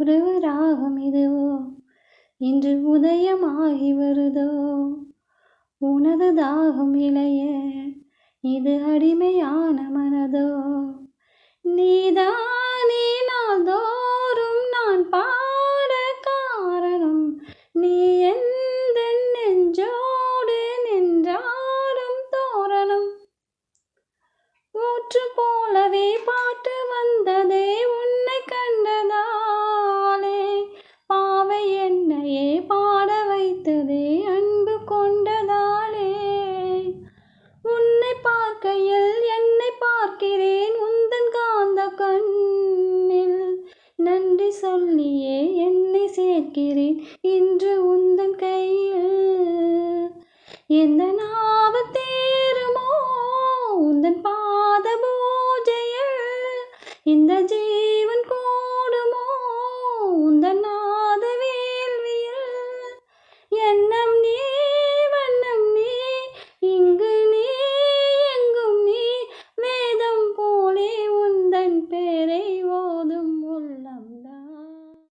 உறவு ராகம் இதுவோ இன்று உதயமாகி வருதோ? உனது தாகம் இளைய இது அடிமையான மனதோ? நீதானே நாள்தோறும் நான் பாட காரணம். நீ எந்த நெஞ்சோடு நின்றாடும் தோரணம். ஊற்று போலவே பாட்டு வந்ததே உன்னை நன்றி சொல்லியே என்னை சேர்க்கிறேன். இன்று உந்தன் கையில் எந்த நாவத்தேருமோ உந்தன் பாத பூஜையில் இந்த ஜீ